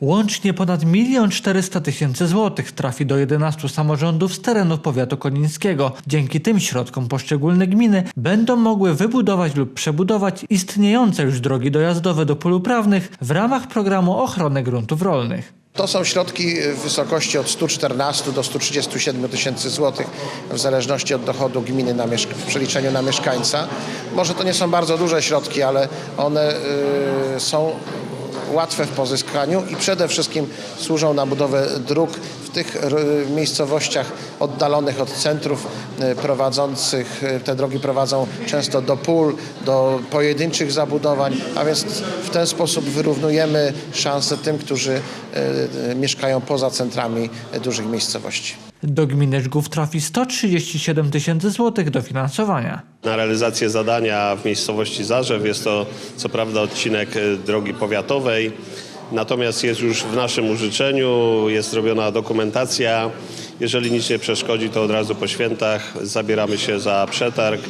Łącznie ponad 1 400 tysięcy złotych trafi do 11 samorządów z terenu powiatu konińskiego. Dzięki tym środkom poszczególne gminy będą mogły wybudować lub przebudować istniejące już drogi dojazdowe do pól uprawnych w ramach programu ochrony gruntów rolnych. To są środki w wysokości od 114 do 137 tysięcy złotych w zależności od dochodu gminy na w przeliczeniu na mieszkańca. Może to nie są bardzo duże środki, ale one y, są łatwe w pozyskaniu i przede wszystkim służą na budowę dróg w tych r- miejscowościach oddalonych od centrów y, prowadzących, y, te drogi prowadzą często do pól, do pojedynczych zabudowań, a więc w ten sposób wyrównujemy szanse tym, którzy mieszkają poza centrami dużych miejscowości. Do gminy Żgów trafi 137 tysięcy złotych dofinansowania. Na realizację zadania w miejscowości Zarzew jest to co prawda odcinek e, drogi powiatowej, natomiast jest już w naszym użyczeniu, jest zrobiona dokumentacja. Jeżeli nic nie przeszkodzi, to od razu po świętach zabieramy się za przetarg,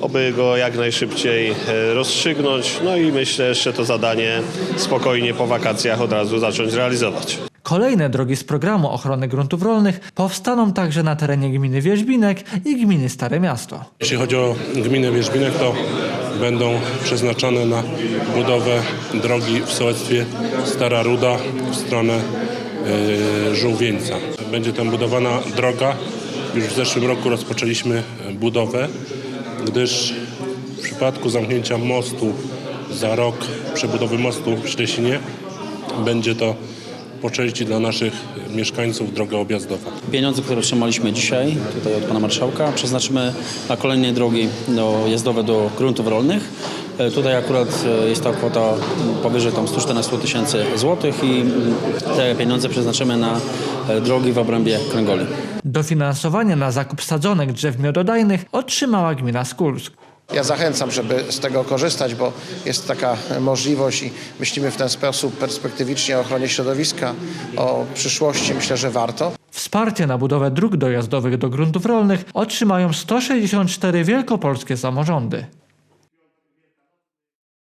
oby go jak najszybciej e, rozstrzygnąć. No i myślę, że to zadanie spokojnie po wakacjach od razu zacząć realizować. Kolejne drogi z programu ochrony gruntów rolnych powstaną także na terenie gminy Wierzbinek i gminy Stare Miasto. Jeśli chodzi o gminę Wierzbinek, to będą przeznaczone na budowę drogi w sołectwie Stara Ruda w stronę e, Żółwieńca. Będzie tam budowana droga. Już w zeszłym roku rozpoczęliśmy budowę, gdyż w przypadku zamknięcia mostu za rok, przebudowy mostu w Ślesinie, będzie to po części dla naszych mieszkańców droga objazdowa. Pieniądze, które otrzymaliśmy dzisiaj tutaj od pana marszałka, przeznaczymy na kolejne drogi do, jazdowe do gruntów rolnych. E, Tutaj akurat e, jest ta kwota powyżej tam 114 tysięcy złotych i m, te pieniądze przeznaczymy na e, drogi w obrębie kręgoli. Dofinansowanie na zakup sadzonek drzew miododajnych otrzymała gmina Skulsk. Ja zachęcam, żeby z tego korzystać, bo jest taka możliwość i myślimy w ten sposób perspektywicznie o ochronie środowiska, o przyszłości. Myślę, że warto. Wsparcie na budowę dróg dojazdowych do gruntów rolnych otrzymają 164 wielkopolskie samorządy.